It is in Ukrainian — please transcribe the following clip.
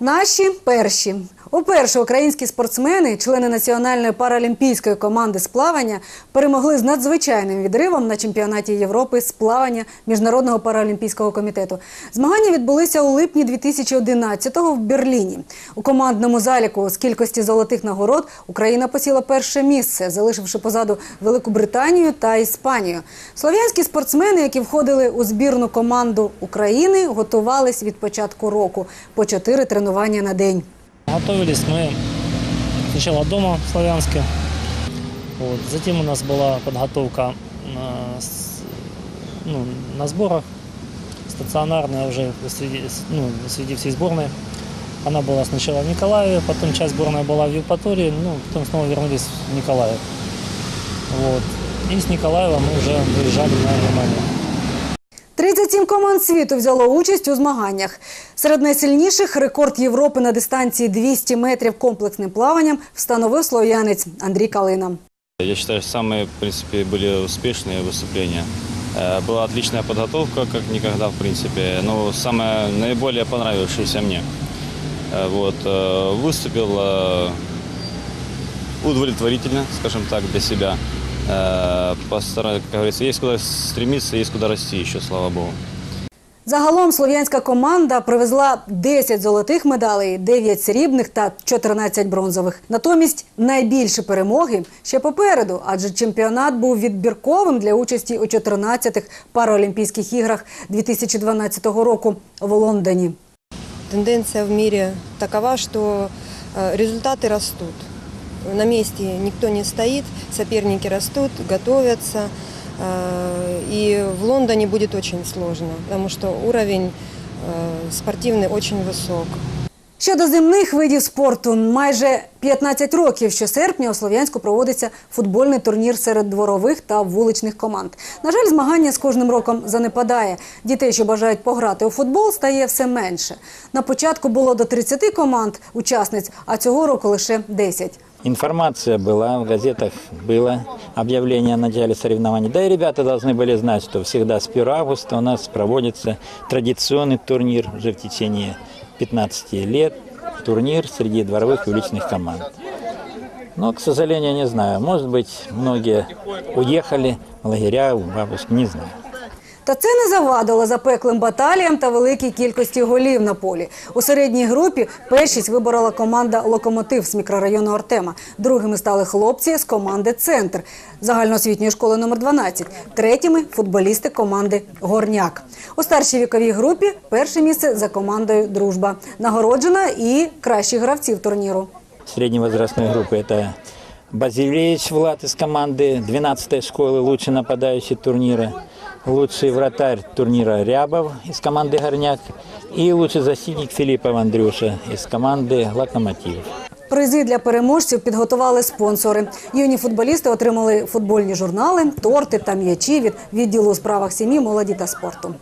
Наші перші. Уперше українські спортсмени, члени національної паралімпійської команди з плавання, перемогли з надзвичайним відривом на чемпіонаті Європи з плавання Міжнародного паралімпійського комітету. Змагання відбулися у липні 2011-го в Берліні. У командному заліку з кількості золотих нагород Україна посіла перше місце, залишивши позаду Велику Британію та Іспанію. Слов'янські спортсмени, які входили у збірну команду України, готувались від початку року по чотири тренування на день. Готовились мы сначала дома в Славянске, вот. затем у нас была подготовка на, с- ну, на сборах, стационарная уже среди, ну, среди всей сборной. Она была сначала в Николаеве, потом часть сборной была в Евпатории, ну, потом снова вернулись в Николаев. Вот. И с Николаева мы уже выезжали на Германию. 37 команд світу взяло участь у змаганнях. Серед найсильніших рекорд Європи на дистанції 200 метрів комплексним плаванням встановив слов'янець Андрій Калина. Я считаю, самые, в принципе, были успешные выступления. Э, Была отличная подготовка, как никогда, в принципе. Но самое наиболее понравившееся мне. Э, Вот, э, выступил э, удовлетворительно, скажем так, для себя. Э, постара- Как говорится, есть куда стремиться, есть куда расти еще, слава богу. Загалом слов'янська команда привезла 10 золотих медалей, 9 срібних та 14 бронзових. Натомість найбільші перемоги ще попереду, адже чемпіонат був відбірковим для участі у 14-х параолімпійських іграх 2012 року в Лондоні. Тенденция в мире такова, что э, результаты растут. На месте никто не стоит, соперники растут, готовятся. Э, И в Лондоне будет очень сложно, потому что уровень э, спортивный очень высок. Щодо земних видів спорту, майже 15 років щосерпня у Слов'янську проводиться футбольний турнір серед дворових та вуличних команд. На жаль, змагання з кожним роком занепадає. Дітей, що бажають пограти у футбол, стає все менше. На початку було до 30 команд учасниць, а цього року лише 10. Информация была, в газетах было объявление о начале соревнований. Да и ребята должны были знать, что всегда с 1 августа у нас проводится традиционный турнир уже в течение 15 лет. Турнир среди дворовых и уличных команд. Но, к сожалению, не знаю. Может быть, многие уехали в лагеря, в бабушки, не знаю. Та це не завадило запеклим баталіям та великій кількості голів на полі. У середній групі першість виборола команда Локомотив з мікрорайону Артема. Другими стали хлопці з команди Центр загальноосвітньої школи номер 12. Третіми футболісти команди Горняк. У старшій віковій групі перше місце за командою Дружба. Нагороджена і кращих гравців турніру. Средней возрастной группы это Базилевич Влад из команды 12-й школы, лучший нападающий турнира. Лучший вратарь турнира Рябов из команды Горняк. И лучший защитник Филиппов Андрюша из команды Локомотив. Призи для переможців підготували спонсори. Юні футболісти отримали футбольні журнали, торти та м'ячі від відділу у справах сім'ї, молоді та спорту.